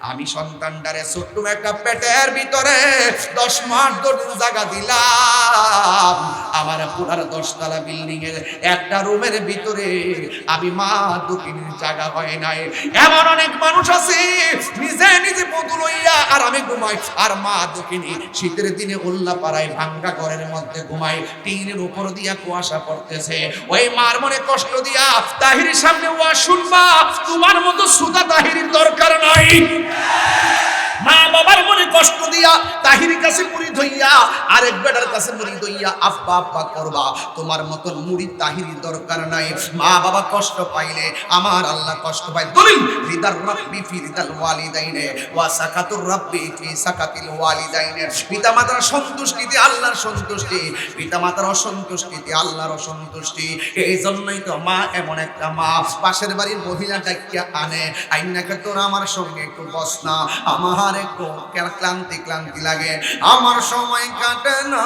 আমি সন্তানটারে ছোট্ট একটা পেটের ভিতরে দশ মাস ধরে জায়গা দিলাম। আমার পুরার দশতলা বিল্ডিং এর একটা রুমের ভিতরে আমি মা দুকিনীর জায়গা হয় নাই। এমন অনেক মানুষ আছে, নিজে নিজে বধু লইয়া আর আমি ঘুমাই। আর মা দুকিনী শীতের দিনে উল্লা পাড়ায় ভাঙ্গা ঘরের মধ্যে ঘুমাই, টিনের উপর দিয়া কুয়াশা পড়তেছে। ওই মার মনে কষ্ট দিয়া তাহিরের সামনে ওয়া শুনবা তোমার মতো সুদা তাহিরির দরকার নাই। দিয়া তাহির কাছে মুড়ি ধইয়া, আরেক বেটার কাছে মুড়ি ধইয়া আব্বা আব্বা করবা, তোমার মতন মুড়ি দরকার নাই। মা বাবা কষ্ট পাইলে, আমার আল্লাহ কষ্ট রিদার ফি রিদাল ওয়ালিদাইনে, ওয়া সাকাতুর ফি সাকাতিল ওয়ালিদাইনে। পিতা মাতার সন্তুষ্টিতে আল্লাহর সন্তুষ্টি পিতা মাতার অসন্তুষ্টিতে আল্লাহর অসন্তুষ্টি। এই জন্যই তো মা এমন একটা মা। পাশের বাড়ির মহিলা ডাকিয়া আনে আইনাকে তোর আমার সঙ্গে একটু বস আমার একটু ক্লান্তি ক্লান্তি লাগে আমার সময় কাটে না।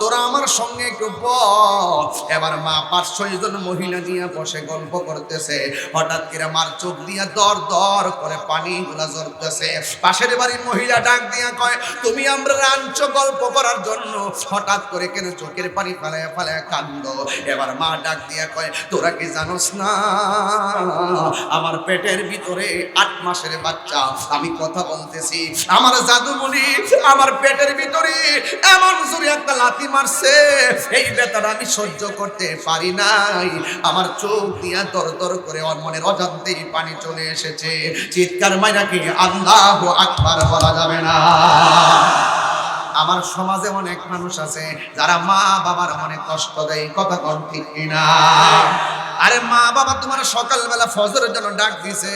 তোরা আমার সঙ্গে একটু বস। এবার মা পাঁচ, ছয় জন মহিলা নিয়ে বসে গল্প করতেছে। হঠাৎ করে মার চোখ দিয়া দর দর করে পানি গুলা ঝরতেছে। পাশের বাড়ির মহিলা ডাক দিয়া কয়, তুমি আমরা রাঞ্চ গল্প করার জন্য হঠাৎ করে কেন চোখের পানি ফালায় ফালায় কান্দ? এবার মা ডাক দিয়া কয়, তোরা কি জানোস না? আমার পেটের ভিতরে আট মাসের বাচ্চা। আমি কথা বলতেছি। আমার জাদু জাদুমণি, আমার পেটের ভিতরে এমন জোরে একটা লাথি মারছে। এই বেতার আমি সহ্য করতে পারি নাই। আমার চোখ দিয়া দর দর করে মনের অজান্তেই পানি চলে এসেছে। চিৎকার মাইরা কি আল্লাহ আকবার বলা যাবে না। আমার সমাজে অনেক মানুষ আছে, যারা মা বাবার অনেক কষ্ট দেয়, কথা কন ঠিক কিনা? আরে মা বাবা, তোমার সকালবেলা ফজরের জন্য ডাক দিছে।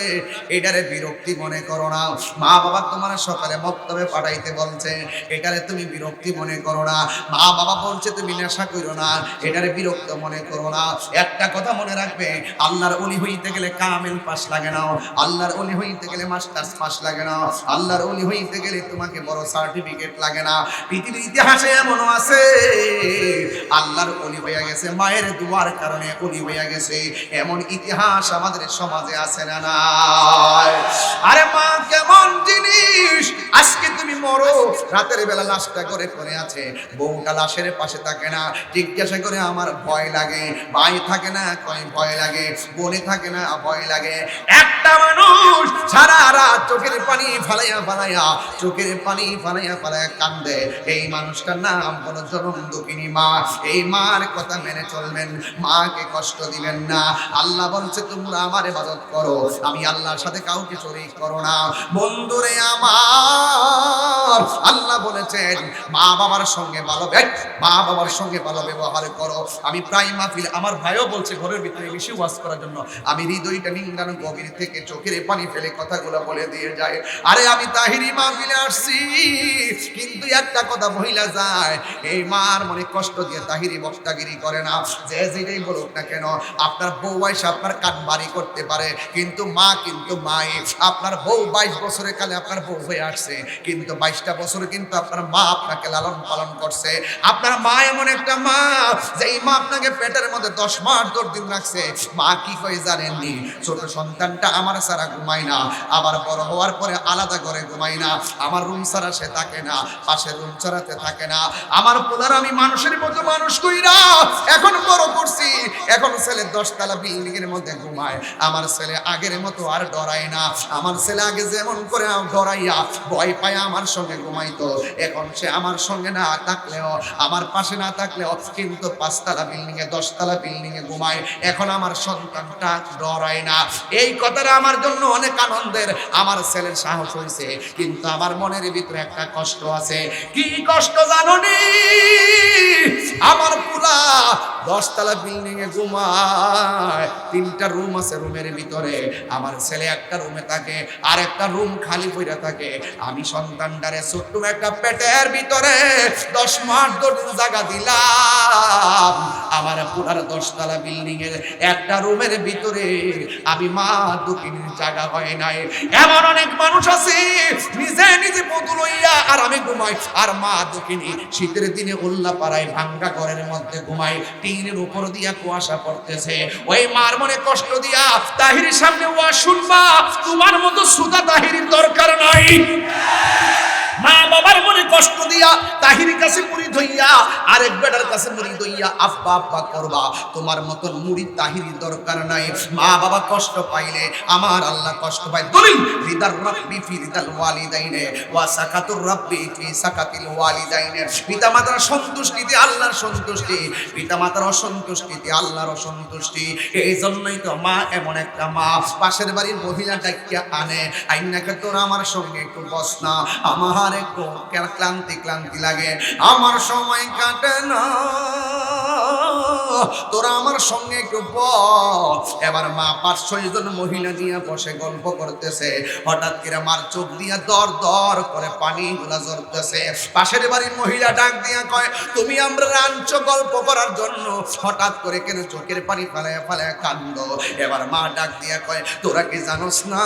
এটারে বিরক্তি মনে করো না। মা বাবা তোমার সকালে মক্তবে পাঠাইতে বলছে, এটারে তুমি বিরক্তি মনে করো না। মা বাবা বলছে, তুমি নেশা করো না। এটারে বিরক্ত মনে করো না। একটা কথা মনে রাখবে, আল্লাহর অলি হইতে গেলে কামেল পাস লাগে না। আল্লাহর অলি হইতে গেলে মাস্টার্স পাস লাগে না। আল্লাহর অলি হইতে গেলে তোমাকে বড় সার্টিফিকেট লাগে না। পৃথিবীর ইতিহাসে এমনও আছে। আল্লাহর অলি হইয়া গেছে, মায়ের দুয়ার কারণে অলি হইয়া গেছে। এমন ইতিহাস আমাদের সমাজে আছে না আরে মা রাতের বেলা লাশটা করে পড়ে আছে। বউটা লাশের পাশে থাকে না। জিজ্ঞাসা করে, আমার ভয় লাগে। ভাই থাকে না, কয়, ভয় লাগে। বোনে থাকে না, ভয় লাগে। একটা মানুষ সারা রাত চোখের পানি ফালাইয়া ফালাইয়া, চোখের পানি ফালাইয়া ফালাইয়া কান্দে। এই মানুষটার নাম হলো জনম দুঃখিনী মা। এই মার কথা মেনে চলবেন, মাকে কষ্ট দিবেন না। আল্লাহ বলছে, তোমরা আমার ইবাদত করো। আমি আল্লাহর সাথে কাউকে শরীক করো না। বন্ধুরে আমার আল্লাহ বলেছেন, মা বাবার সঙ্গে ভালো মা বাবার সঙ্গে ভালো ব্যবহার করো। আমি প্রায় মাহফিল, আমার ভাইও বলছে ঘরের ভিতরে বেশি ওয়াজ করার জন্য। আমি হৃদয়টা নিংড়ানো গভীর থেকে চোখের পানি ফেলে কথাগুলো বলে দিয়ে যায় আরে আমি তাহিরি মাহফিলে আসছি, কিন্তু একটা কথা মহিলা যায়, এই মার মনে কষ্ট দিয়ে তাহিরি বক্তাগিরি করে না। যে যেটাই বলুক না কেন, আপনার বউ বয়সে আপনার কান বাড়ি করতে পারে, কিন্তু মা কিন্তু মাই আপনার বউ বাইশ বছরের কালে আপনার বউ হয়ে আসছে, কিন্তু বাইশটা বছর কিন্তু আপনার মা আপনাকে লালন পালন করছে। আপনার মা এমন একটা মা যে এই মা আপনাকে পেটের মধ্যে দশ মাস দশ দিন রাখছে। মা কি কয়ে জানেননি? ছোট সন্তানটা আমার সারা ঘুমায় না, আবার বড় হওয়ার পরে আলাদা করে ঘুমায় না। আমার রুম ছাড়া সে থাকে না, পাশের রুম ছাড়াতে থাকে না। আমার পোলার আমি মানুষের মতো মানুষ কইরা এখন বড় করছি। এখন ছেলে দশতলা বিল্ডিং এর মধ্যে ঘুমায়। আমার ছেলে আগের মতো আর ডরায় না। আমার ছেলে আগে যেমন করে ডরাইয়া ভয় পায়, আমার সঙ্গে ঘুমাইতো এখন সে আমার সঙ্গে না থাকলেও, আমার পাশে না থাকলেও কিন্তু পাঁচতলা বিল্ডিং এ দশতলা বিল্ডিং এ ঘুমায়। এখন আমার সন্তানটা ডরায় না। এই কথাটা আমার জন্য অনেক আনন্দের। আমার ছেলের সাহস হয়েছে, কিন্তু আমার মনের ভিতরে একটা কষ্ট আছে। কি কষ্ট জানো নি আমার পুরা দশতলা বিল্ডিং এ ঘুমায়। তিনটা রুম আছে রুমের ভিতরে। আমার ছেলে একটা রুমে থাকে আর একটা রুম খালি পড়ে থাকে। আমি সন্তানটারে ছোট্ট একটা পেটের ভিতরে দশ মাস ধরে জায়গা দিলাম। আমার পুরার দশতলা বিল্ডিং এর একটা রুমের ভিতরে আমি মা দুকিনীর জায়গা হয় নাই। এমন অনেক মানুষ আছে, নিজে নিজে বদল হইয়া আর আমি ঘুমাই। আর মা দুঃখিনী শীতের দিনে উল্লা পাড়ায় ভাঙ্গা ঘরের মধ্যে ঘুমাই টিনের উপর দিয়া কুয়াশা পড়তেছে। ওই মার মনে কষ্ট দিয়া তাহিরের সামনে ওয়া শুনবা তোমার মতো সুদা তাহিরের দরকার নাই। কষ্ট দিয়া তাহির কাছে মুড়ি ধইয়া, আরেক বেটার কাছে মুড়ি ধইয়া আব্বা আব্বা করবা, তোমার মতন মুড়ি তাহিরি দরকার নাই। মা বাবা কষ্ট পাইলে, আমার আল্লাহ কষ্ট পায়। দলিল রিদার রাব্বি ফি রিদাল ওয়ালিদাইনে, ওয়া সাকাতুর রাব্বি ফি সাকাতিল ওয়ালিদাইনে। পিতা মাতার সন্তুষ্টিতে আল্লাহর সন্তুষ্টি পিতা মাতার অসন্তুষ্টিতে আল্লাহর অসন্তুষ্টি। এই জন্যই তো মা এমন একটা মা। পাশের বাড়ির মহিলা ডাকিয়া আনে, আইনাকে তোরা আমার সঙ্গে একটু বস আমার একটু ক্লান্তি ক্লান্তি লাগে। আমার সময় কাটে না। তোরা আমার সঙ্গে একটু এবার মা পাঁচ, ছয় জন মহিলা নিয়ে বসে গল্প করতেছে। হঠাৎ করে মার চোখ দিয়া দর দর করে পানি গুলা ঝরতেছে। পাশের বাড়ির মহিলা ডাক দিয়া কয়, তুমি আমরা রাঞ্চ গল্প করার জন্য। হঠাৎ করে কেন চোখের পানি ফেলায় ফেলায় কান্দ। এবার মা ডাক দিয়া কয়, তোরা কি জানোস না?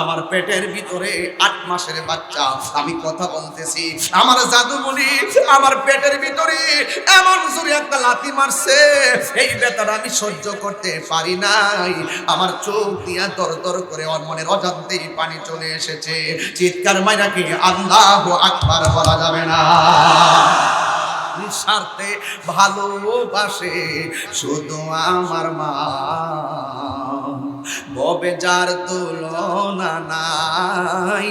আমার পেটের ভিতরে আট মাসের বাচ্চা, আমি কথা বলতেছি, আমার জাদুমণি আমার পেটের ভিতরে এমন জোরে একটা লাথি মারছে, এই বেতাটা আমি সহ্য করতে পারি নাই। আমার চোখ দিয়া দর দর করে ওর মনের অজান্তেই পানি চলে এসেছে। চিৎকার মাইরা কি আল্লাহ আকবার বলা যাবে না। নিঃস্বার্থে ভালোবাসে শুধু আমার মা। ববে যার তুলনা নাই।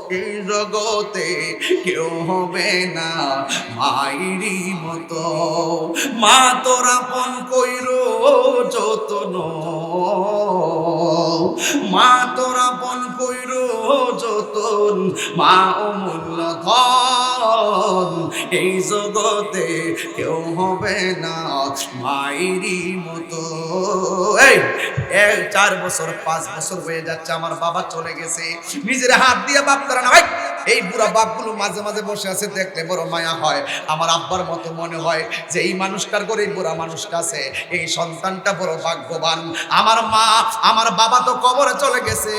এই জগতে কেউ হবে না মায়েরই মতো। মা তোরা পন কইর, যতন। মা তোরা পন কইর, যতন। মা অমূল্য ধন এই জগতে কেউ হবে না মায়েরই মতো। এই, এক, চার বছর, পাঁচ বছর হয়ে যাচ্ছে, আমার বাবা চলে গেছে। নিজের হাত দিয়ে বাপ করে না ভাই এই বুড়া বাপগুলো মাঝে মাঝে বসে আছে, দেখলে বড় মায়া হয়। আমার আব্বার মতো মনে হয় যে এই মানুষটার করে এই বুড়া মানুষটা আছে। এই সন্তানটা বড় ভাগ্যবান। আমার মা, আমার বাবা তো কবরে চলে গেছে।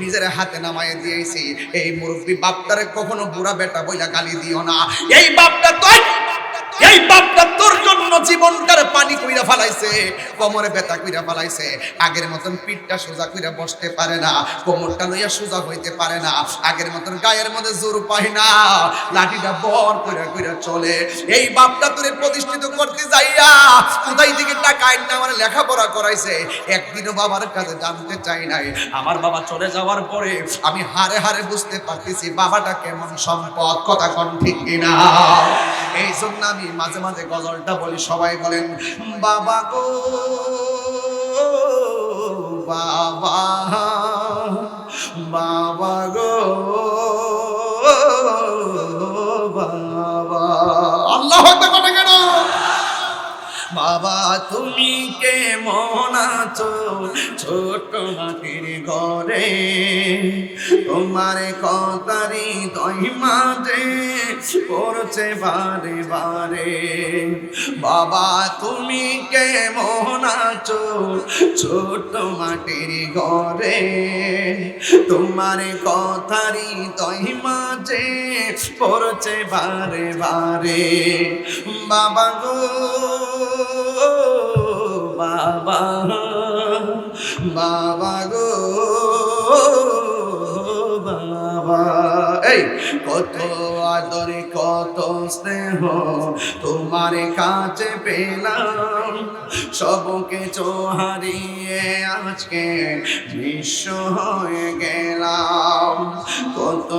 নিজের হাতে নামায় দিয়েছি। এই মুরব্বী বাপটারে কখনো বুড়া বেটা বইলা গালি দিও না। এই বাপটা তো এই বাপটা তোর জন্য জীবনটার পানি কইরা ফালাইছে, কোমরে ব্যথা কইরা ফালাইছে, আগের মতন পিঠটা সোজা কইরা বসতে পারে না, কোমরটা লইয়া সোজা হইতে পারে না, আগের মতন গায়ের মধ্যে জোর পায় না, লাঠিটা বর কইরা কইরা চলে। এই বাপটা তোরে প্রতিষ্ঠিত করতে যাইয়া কোথায় থেকে টাকা আইনা আমার লেখাপড়া করাইছে, একদিনও বাবার কাছে জানতে চাই নাই। আমার বাবা চলে যাওয়ার পরে আমি হারে হারে বুঝতে পারতেছি বাবাটা কেমন সম্পদ, কথা কোন ঠিক কিনা। এই জন্য আমি মাঝে মাঝে গজলটা বলি সবাই বলেন বাবা গো। তুমি কেমন আছো? ছোট মাটির ঘরে তোমার কথারি দই মাঝে পড়ছে বারে বারে। বাবা, তুমি কেমন আছো? ছোট মাটির ঘরে তোমার কথারি দই মাঝে পড়ছে বারে বারে। বাবা গো বাবা। বাবা গো বাবা। এই কত আদরে কত স্নেহ তোমার কাছে পেলাম। সবকে কিছু হারিয়ে আজকে নিঃস্ব হয়ে গেলাম। কত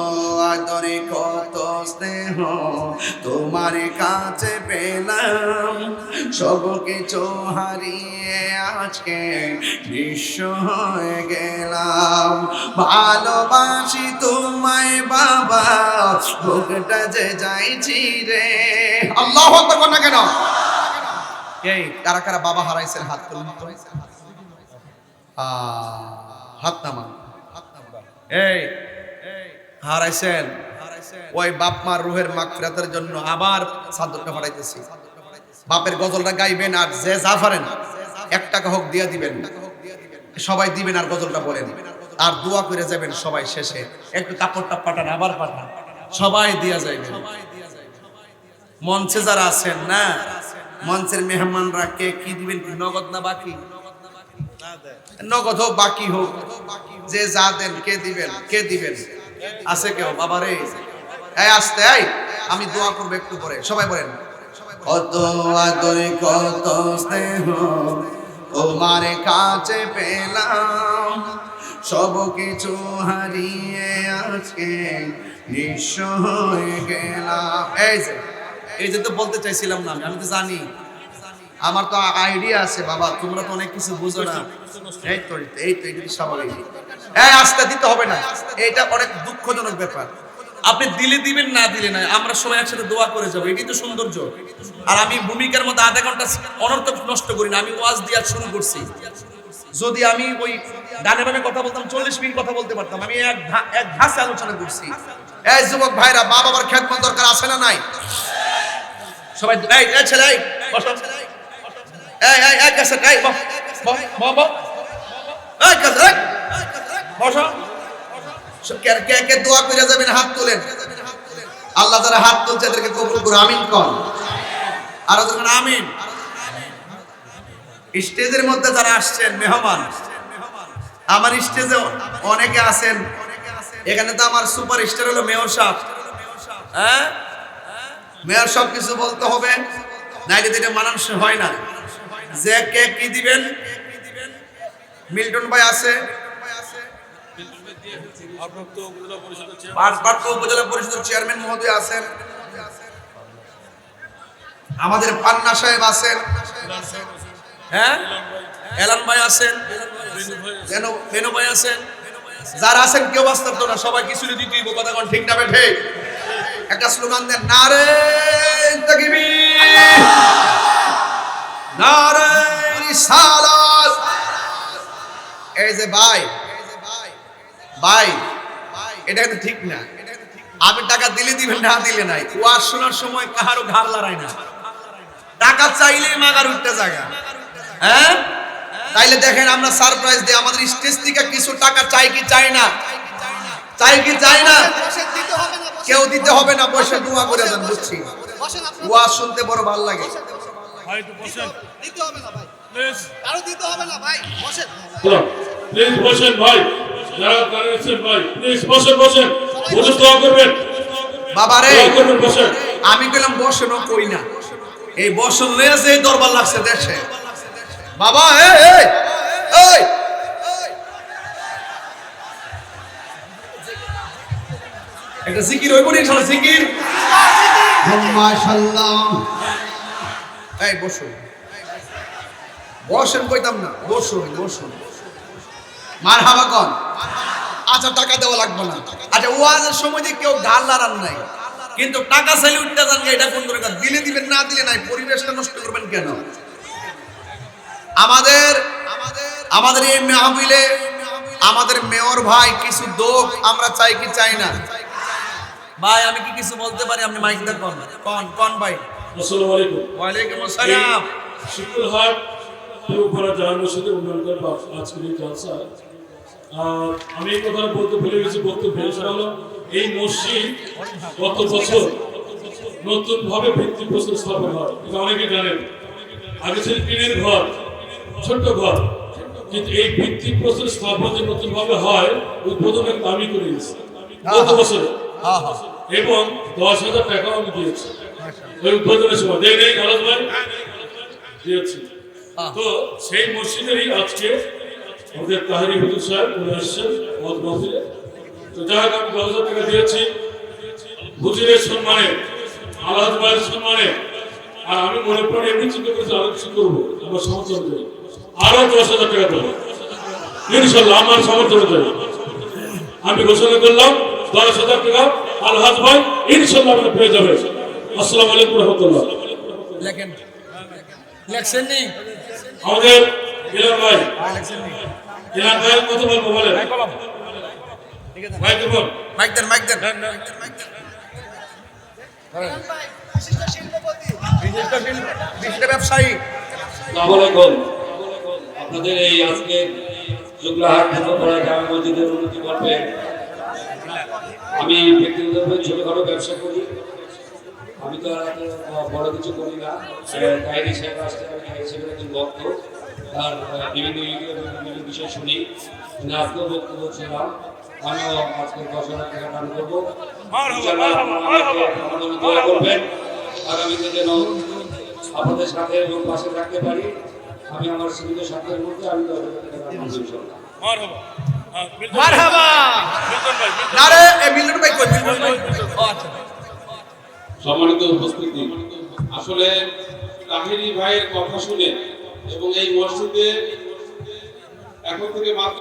আদরে কত স্নেহ তোমার কাছে পেলাম। সবকে কিছু হারিয়ে আজকে বিশ্ব হয়ে গেলাম। ভালোবাসি তোমায় বাবা যে যাইছি রে। আল্লাহ আকবার কেন? এই কারা কারা বাবা হারাইছেন হাত তুলুন হাত নামান। এই হারাইছেন। ওই বাপ মার রুহের মাগফিরাতের জন্য আবার সাদরটা বাপের গজলটা গাইবেন আর যে যা পারেন এক টাকা হোক দিয়ে দিবেন। সবাই দিবেন আর গজলটা বলেন। আর দোয়া করে যাবেন সবাই শেষে। একটু কাপড়টা পাঠান আবার পাঠান। সবাই দিয়া যাইবেন মঞ্চে যারা আছেন, না? মঞ্চের মেহমানরা কে কি দিবেন নগদ না বাকি? নগদ হোক বাকি হোক। যে যা দেন, কে দিবেন? কে দিবেন? আছে কেউ? বাবারে। এই, আসতে, এই, আমি দোয়া করব একটু পরে। সবাই বলেন। কত আদরে, কত স্নেহ, তোমার কাছে পেলাম। সব কিছু হারিয়ে আজকে এই যে তো বলতে চাইছিলাম না, আমি তো জানি। আমার তো আইডিয়া আছে, বাবা, তোমরা তো অনেক কিছু বুঝো না। এই তো এই তো স্বাভাবিক। দিতে হবে না। এটা অনেক দুঃখজনক ব্যাপার। আপনি দিলে দিবেন, না দিলে না আমরা সবাই একসাথে দোয়া করে যাব। এটাই তো সৌন্দর্য। আর আমি ভূমিকার মধ্যে আধা ঘণ্টা অনর্থক নষ্ট করি না। আমি ওয়াজ দিয়া শুরু করছি। যদি আমি ওই বানে কথা বলতাম, চল্লিশ মিনিট কথা বলতে পারতাম। আমি এক এক ধাসে আলোচনা করছি। এই যুবক ভাইরা মা বাবার খেদমত দরকার আছে না নাই? সবাই এই এই ছেলে, এই এই এই এই এই কাছে কে কে কে হাত তুলেন। আল্লাহ যারা হাত তুলছে কবুল করো আর আমিন। স্টেজের মধ্যে যারা আসছেন, মেহমান, আমার স্টেজে অনেকে আছেন। এখানে তো আমার সুপার স্টার হলো মেয়র সাহেব। হ্যাঁ? মেয়র সব কিছু বলতে হবে? নাইলে দিনে মানানসই হয় না। যে কে কি দিবেন? মিল্টন ভাই আছে? উপজেলা চেয়ারম্যান মহোদয় আছেন। আমাদের পান্না সাহেব আছেন। হ্যাঁ? এলান ভাই আছেন। ভাই আছেন। যারা আছেন কেউ বাস্তব না সবাই কিছু দিতে দিব, কথা কোন ঠিক না বেঠে? একটা স্লোগান দেন, নারে তাকবীর নারে রিসালাত। এই যে ভাই ভাই, এটা কিন্তু ঠিক না। আমি টাকা দিলে দিবেন, না দিলে নাই। ওয়াজ শোনার সময় কাহারও ঘাড় লড়াই না। টাকা চাইলে মাগার উঠতে জায়গা। হ্যাঁ? তাইলে দেখেন আমরা সারপ্রাইজ দিই আমাদের স্টেজ থেকে কিছু টাকা চাই কি চাই না? চাই কি চাই না? বসেন, বসেন। কেউ দিতে হবে না বসে দোয়া করে দেন বুঝছি? বসেন। ওয়াজ শুনতে বড় ভালো লাগে। ভাই একটু বসেন। দিতে হবে না ভাই। প্লিজ। কারও দিতে হবে না ভাই বসেন। প্লিজ বসেন ভাই। যারা দাঁড়িয়েছেন ভাই প্লিজ বসেন বসেন। বসে দোয়া করবেন। বাবারে দোয়া করবেন বসেন। আমি কইলাম বসেনও কই না। এই বসন যে দরবার লাগছে দেশে। বাবা একটা জিকির না ইনশাআল্লাহ জিকির। এই বসুন বসেন কইতাম না। বসুন বসুন মার হাবা কন। আচ্ছা টাকা দেওয়া লাগবে না। আচ্ছা ওয়াজের সময় যে কেউ গাল লাড়ান নাই। কিন্তু টাকা চাইলে উঠতে যান এটা কোন দরকার দিলে দিবেন না দিলে নাই পরিবেশটা নষ্ট করবেন কেন? আমাদের আমাদের এই মাহফিলে আমাদের মেয়র ভাই কিছু দোক আমরা চাই কি চাই না? ভাই আমি কি কিছু বলতে পারি? আপনি মাইকটা কন। কন কন ভাই। আসসালামু আলাইকুম। ওয়ালাইকুম আসসালাম। শুক্রহাট উপরা জাহান মসজিদের উন্নয়ন করে আজকের এই জলসা আর আমি এই কথা বলতে ভুলে গেছি বলতে ভুলে সেটা হলো। এই মসজিদ গত বছর নতুন ভাবে ভিত্তি প্রস্তর স্থাপন হয়। এটা অনেকে জানেন। আগে ছিল টিনের ঘর ছোট্ট ঘর। কিন্তু এই ভিত্তি প্রস্তর স্থাপন যে নতুন ভাবে হয় উদ্বোধন একটা আমি করে দিয়েছি। গত বছরে। এবং দশ হাজার টাকাও আমি দিয়েছি। ওই উদ্বোধনের সময়। দেয় নেই আলাদ ভাই। দিয়েছি। তো সেই মসজিদেরই আজকে আমাদের তাহারি হুজুর সাহেব উনি আসছেন মত মহফিলে তো যাই হোক আমি দশ হাজার টাকা দিয়েছি। হুজুরের সম্মানে আলাদ ভাইয়ের সম্মানে। আর আমি মনে প্রাণে এমনি চিন্তা করেছি আলোচনা করব। আমার সমর্থন অনুযায়ী আরও দশ হাজার টাকা দেবো। ইনশাল্লাহ আমার সমর্থন আমি ঘোষণা করলাম দশ হাজার টাকা আলহাজ ভাই ইনশাল্লাহ আপনি পেয়ে যাবেন। আসসালামু আলাইকুম রহমতুল্লাহ। আমাদের ইলাম ভাই। ইলাম ভাই কত বলব বলেন? ভাই তো বল মাইক দেন মাইক দেন। বিশিষ্ট শিল্পপতি। বিশিষ্ট ব্যবসায়ী। আপনাদের এই আজকে জুগলাহাট পূর্বপাড়া জামা মসজিদের উন্নতি করবে। আমি ব্যক্তিগতভাবে ছোটখাটো ব্যবসা করি। আমি তো আর বড় কিছু করি না। কাহিনী সাহেব আসতে আমি কাহিনী সাহেবের একজন ভক্ত। তার বিভিন্ন বিভিন্ন বিষয় শুনি। আজকেও বক্তব্য ছিলাম আমিও আজকে দশ হাজার টাকা দান করব। আগামীতে যেন আপনাদের সাথে এবং পাশে থাকতে পারি। আমি আমার সীমিত সাধ্যের মধ্যে আমি সম্মানিত উপস্থিতি। আসলে তাহিরি ভাইয়ের কথা শুনে এবং এই মসজিদে এখন থেকে মাত্র